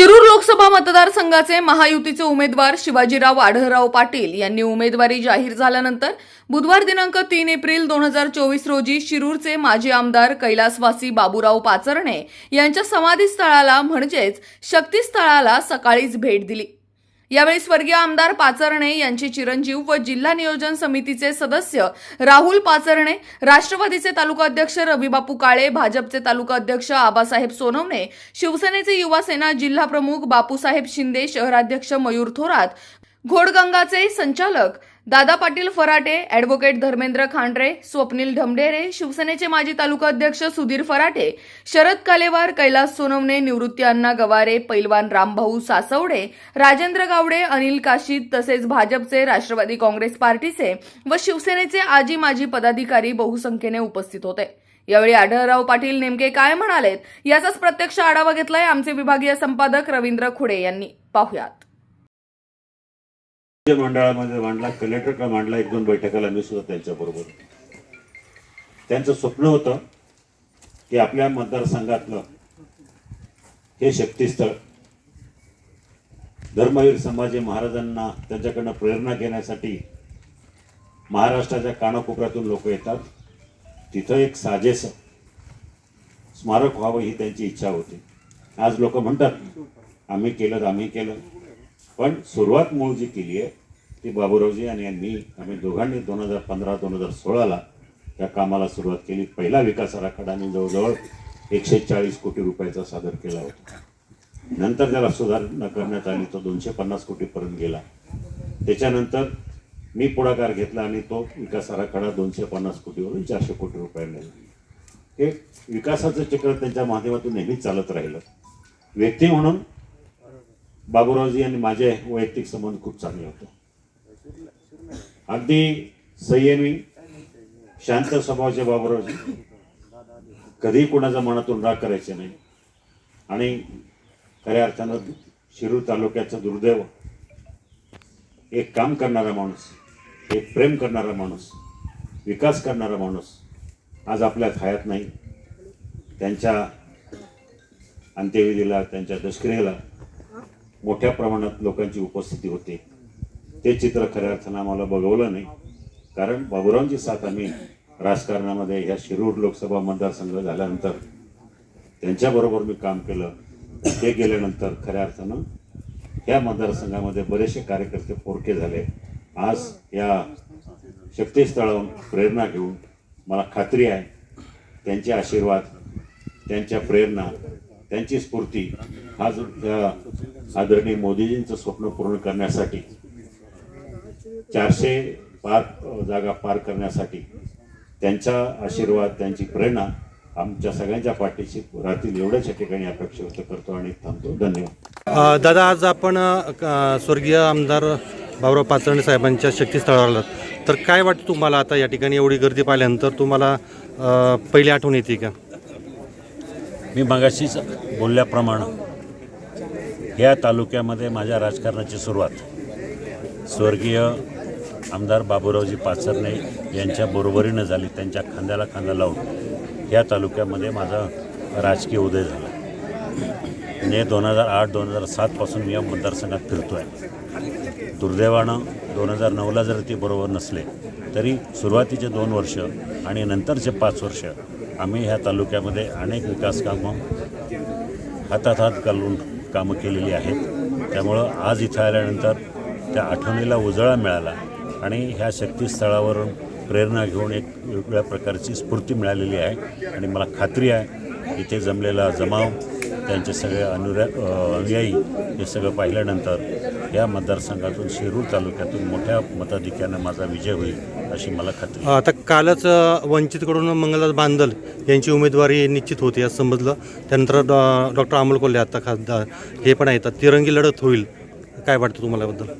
शिरूर लोकसभा मतदारसंघाचे महायुतीचे उमेदवार शिवाजीराव आढळराव पाटील यांनी उमेदवारी जाहीर झाल्यानंतर बुधवार दिनांक तीन एप्रिल दोन हजार चोवीस रोजी शिरूरचे माजी आमदार कैलासवासी बाबूराव पाचरणे यांच्या समाधीस्थळाला म्हणजेच शक्तीस्थळाला सकाळीच भेट दिली. यावेळी स्वर्गीय आमदार पाचरणे यांचे चिरंजीव व जिल्हा नियोजन समितीचे सदस्य राहुल पाचरणे राष्ट्रवादीचे तालुका अध्यक्ष रविबापू काळे भाजपचे तालुका अध्यक्ष आबासाहेब सोनवणे शिवसेनेचे युवा सेना जिल्हा प्रमुख बापूसाहेब शिंदे शहराध्यक्ष मयूर थोरात घोडगंगाचे संचालक दादा पाटील फराटे अॅडव्होकेट धर्मेंद्र खांडरे स्वप्नील ढमढेरे शिवसेनेचे माजी तालुका अध्यक्ष सुधीर फराटे शरद कालेवार कैलास सोनवणे निवृत्ती अण्णा गवारे पैलवान रामभाऊ सासवडे राजेंद्र गावडे अनिल काशीद तसेच भाजपचे राष्ट्रवादी काँग्रेस पार्टीचे व शिवसेनेचे आजी माजी पदाधिकारी बहुसंख्येने उपस्थित होते. यावेळी आढळराव पाटील नेमके काय म्हणालेत याचाच प्रत्यक्ष आढावा घेतलाय आमचे विभागीय संपादक रवींद्र खुडे यांनी. पाहुयात. राज्य मंडळामध्ये मांडला कलेक्टरकडे मांडला एक दोन बैठकाला मी सुद्धा त्यांच्याबरोबर. त्यांचं स्वप्न होतं की आपल्या मतदारसंघातलं हे शक्तीस्थळ धर्मवीर संभाजी महाराजांना त्यांच्याकडनं प्रेरणा घेण्यासाठी महाराष्ट्राच्या कानाकोपऱ्यातून लोक येतात. तिथं एक साजेस स्मारक व्हावं ही त्यांची इच्छा होती. आज लोक म्हणतात आम्ही केलं आम्ही केलं पण सुरुवात मूळ जी केली आहे ती बाबूरावजी आणि यांनी आम्ही दोघांनी दोन हजार पंधरा दोन हजार सोळाला त्या कामाला सुरुवात केली. पहिला विकास आराखडा जवळजवळ एकशे चाळीस कोटी रुपयाचा सादर केला होता. नंतर त्याला सुधारणा करण्यात आली तो दोनशे पन्नास कोटीपर्यंत गेला. त्याच्यानंतर मी पुढाकार घेतला आणि तो विकास आराखडा दोनशे पन्नास कोटीवरून चारशे कोटी रुपयांना हे विकासाचं चक्र त्यांच्या माध्यमातून नेहमीच चालत राहिलं. व्यक्ती म्हणून बाबूरावजी आणि माझे वैयक्तिक संबंध खूप चांगले होते. अगदी संयमी शांत स्वभावाचे बाबूरावजी कधीही कोणाच्या मनातून राग करायचे नाही. आणि खऱ्या अर्थानं शिरूर तालुक्याचं दुर्दैव एक काम करणारा माणूस एक प्रेम करणारा माणूस विकास करणारा माणूस आज आपल्यात हयात नाही. त्यांच्या अंत्यविधीला त्यांच्या दशक्रियेला मोठ्या प्रमाणात लोकांची उपस्थिती होते. ते चित्र खऱ्या अर्थानं आम्हाला बघवलं नाही. कारण बाबुरावांची साथ आम्ही राजकारणामध्ये ह्या शिरूर लोकसभा मतदारसंघ झाल्यानंतर त्यांच्याबरोबर मी काम केलं. ते गेल्यानंतर खऱ्या अर्थानं ह्या मतदारसंघामध्ये बरेचसे कार्यकर्ते पोरके झाले. आज या शक्तीस्थळाहून प्रेरणा घेऊन मला खात्री आहे. त्यांचे आशीर्वाद त्यांच्या प्रेरणा त्यांची स्फूर्ती हा जो आदरणीय मोदीजींचं स्वप्न पूर्ण करण्यासाठी चारशे पार जागा पार करण्यासाठी त्यांचा आशीर्वाद त्यांची प्रेरणा आमच्या सगळ्यांच्या पाठीशी राहतील एवढ्याच या ठिकाणी अपेक्षा व्यक्त करतो आणि थांबतो. धन्यवाद. दादा आज आपण स्वर्गीय आमदार बाबुराव पाचरणे साहेबांच्या शक्तीस्थळावर आलात. तर काय वाटतं तुम्हाला आता या ठिकाणी एवढी गर्दी पाहिल्यानंतर? तुम्हाला पहिली आठवण येते का? मी मगाशीच बोलल्याप्रमाणे या तालुक्यामध्ये माझ्या राजकारणाची सुरुवात स्वर्गीय आमदार बाबूरावजी पाचरणे यांच्या बरोबरीनं झाली त्यांच्या खांद्याला खांदा लावून या तालुक्यामध्ये माझा राजकीय उदय झाला. म्हणजे दोन हजार आठ दोन हजार सातपासून मी या मतदारसंघात फिरतो आहे दुर्दैवानं दोन हजार नऊला जर ती बरोबर नसले तरी सुरुवातीचे दोन वर्ष आणि नंतरचे पाच वर्ष आम्ही ह्या तालुक्यामध्ये अनेक विकास कामं हातात हात घालून कामं केलेली आहेत. त्यामुळं आज इथं आल्यानंतर त्या आठवणीला उजळा मिळाला. आणि ह्या शक्तीस्थळावरून प्रेरणा घेऊन एक वेगवेगळ्या प्रकारची स्फूर्ती मिळालेली आहे. आणि मला खात्री आहे इथे जमलेला जमाव त्यांचे सगळे अनुरा अनुयायी हे सगळं पाहिल्यानंतर या मतदारसंघातून शिरूर तालुक्यातून मोठ्या मताधिक्यानं माझा विजय होईल अशी मला खात्री आता कालच वंचितकडून मंगलदास बांदल यांची उमेदवारी निश्चित होती असं समजलं. त्यानंतर डॉ. डॉक्टर अमोल कोल्हे आता खासदार हे पण आहेत. तिरंगी लढत होईल काय वाटतं तुम्हाला याबद्दल?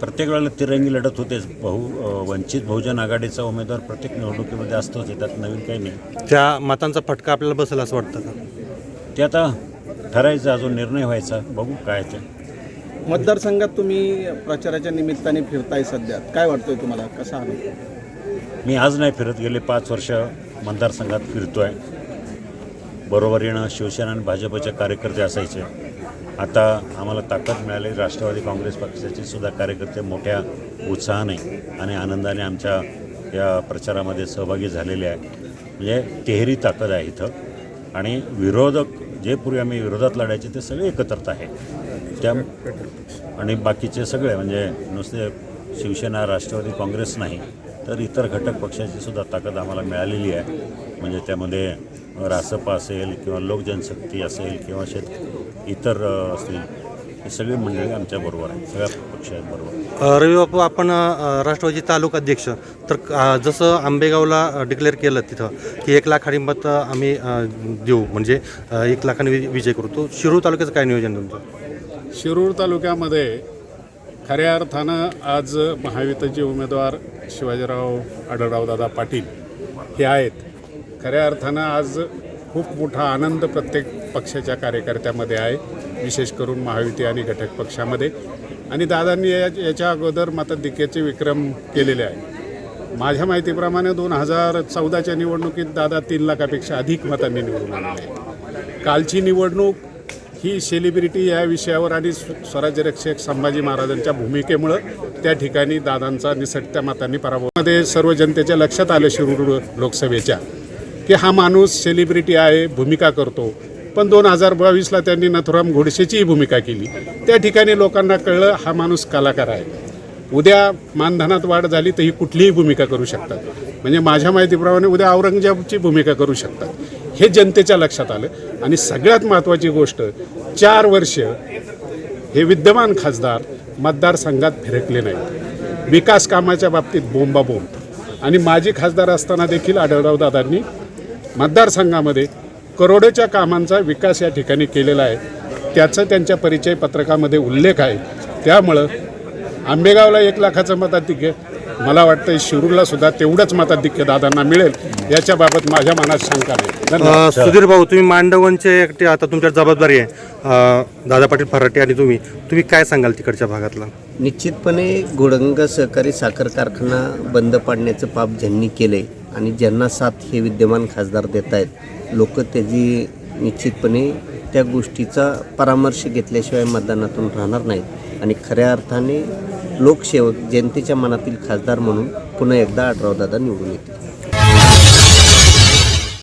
प्रत्येक वेळेला तिरंगी लढत होतेच. बहु वंचित बहुजन आघाडीचा उमेदवार प्रत्येक निवडणुकीमध्ये असतोच त्यात नवीन काही नाही. त्या मतांचा फटका आपल्याला बसेल असं वाटतं का? ते आता ठरायचं अजून निर्णय व्हायचा. बघू काय ते. मतदारसंघात तुम्ही प्रचाराच्या निमित्ताने फिरताय सध्या. काय वाटतंय तुम्हाला? कसा अनुभव मी आज नाही फिरत. गेले पाच वर्ष मतदारसंघात फिरतो आहे बरोबरीनं शिवसेना आणि भाजपचे कार्यकर्ते असायचे. आता आम्हाला ताकद मिळाली. राष्ट्रवादी काँग्रेस पक्षाचे सुद्धा कार्यकर्ते मोठ्या उत्साहाने आणि आनंदाने आमच्या या प्रचारामध्ये सहभागी झालेले आहे म्हणजे तेहरी ताकद आहे इथं. आणि विरोधक जे पूर्वी आम्ही विरोधात लढायचे ते सगळे एकत्रित आहे. त्या आणि बाकीचे सगळे म्हणजे नुसते शिवसेना राष्ट्रवादी काँग्रेस नाही तर इतर घटक पक्षाची सुद्धा ताकद आम्हाला मिळालेली आहे. म्हणजे त्यामध्ये रासपा असेल किंवा लोकजनशक्ती असेल किंवा शेत इतर असतील ही सगळी मंडळी आमच्याबरोबर सगळ्या आहेत बरोबर. अ, रवी बापू आपण अ, राष्ट्रवादी तालुका अध्यक्ष तर अ, जसं आंबेगावला डिक्लेअर केलं तिथं की एक लाख आणि मत आम्ही अ, देऊ म्हणजे अ, एक लाखाने वि- विजय करू तो शिरूर तालुक्याचं काय नियोजन तुमचं? शिरूर तालुक्यामध्ये खऱ्या अर्थानं आज महायुतीचे उमेदवार शिवाजीराव आढळरावदादा पाटील हे आहेत. खऱ्या अर्थानं आज खूप मोठा आनंद प्रत्येक पक्षाच्या कार्यकर्त्यामध्ये आहे विशेष करून महायुती आणि घटक पक्षामध्ये. आणि दादांनी या याच्या अगोदर मताधिक्याचे विक्रम केलेले आहे. माझ्या माहितीप्रमाणे दोन हजार चौदाच्या निवडणुकीत दादा तीन लाखापेक्षा अधिक मतांनी निवडून आलेले आहे कालची निवडणूक ही सेलिब्रिटी या विषयावर आणि स्वराज्यरक्षक स्वराज्य रक्षक संभाजी महाराजांच्या भूमिकेमुळं त्या ठिकाणी दादांचा निसटत्या मतांनी पराभवमध्ये सर्व जनतेच्या लक्षात आलं शिरूर लोकसभेच्या की हा माणूस सेलिब्रिटी आहे भूमिका करतो. पण दोन हजार बावीसला त्यांनी नथुराम घोडसेचीही भूमिका केली. त्या ठिकाणी लोकांना कळलं हा माणूस कलाकार आहे. उद्या मानधनात वाढ झाली तर ही कुठलीही भूमिका करू शकतात. म्हणजे माझ्या माहितीप्रमाणे उद्या औरंगजेबची भूमिका करू शकतात. हे जनतेच्या लक्षात आलं. आणि सगळ्यात महत्त्वाची गोष्ट चार वर्ष हे विद्यमान खासदार मतदारसंघात फिरकले नाहीत. विकास कामाच्या बाबतीत बोंबाबोंब. आणि माजी खासदार असताना देखील आढळराव दादांनी मतदारसंघामध्ये करोडोच्या कामांचा विकास या ठिकाणी केलेला आहे. त्याचं त्यांच्या परिचय पत्रकामध्ये उल्लेख आहे. त्यामुळं आंबेगावला एक लाखाचं मताधिक्य मला वाटतं शिरूरला सुद्धा तेवढंच मताधिक्य दादांना मिळेल याच्याबाबत माझ्या मनात शंका नाही सुधीर भाऊ तुम्ही मांडवनचे एकटे आता तुमच्यावर जबाबदारी आहे. दादा पाटील फराटे आणि तुम्ही तुम्ही काय सांगाल तिकडच्या भागातला? निश्चितपणे गोडंग सहकारी साखर कारखाना बंद पाडण्याचं पाप ज्यांनी केले आणि ज्यांना साथ हे विद्यमान खासदार देत आहेत लोक त्याची निश्चितपणे त्या गोष्टीचा परामर्श घेतल्याशिवाय मतदानातून राहणार नाहीत. आणि खऱ्या अर्थाने लोकसेवक जनतेच्या मनातील खासदार म्हणून पुन्हा एकदा आढरावदादा निवडून येतील.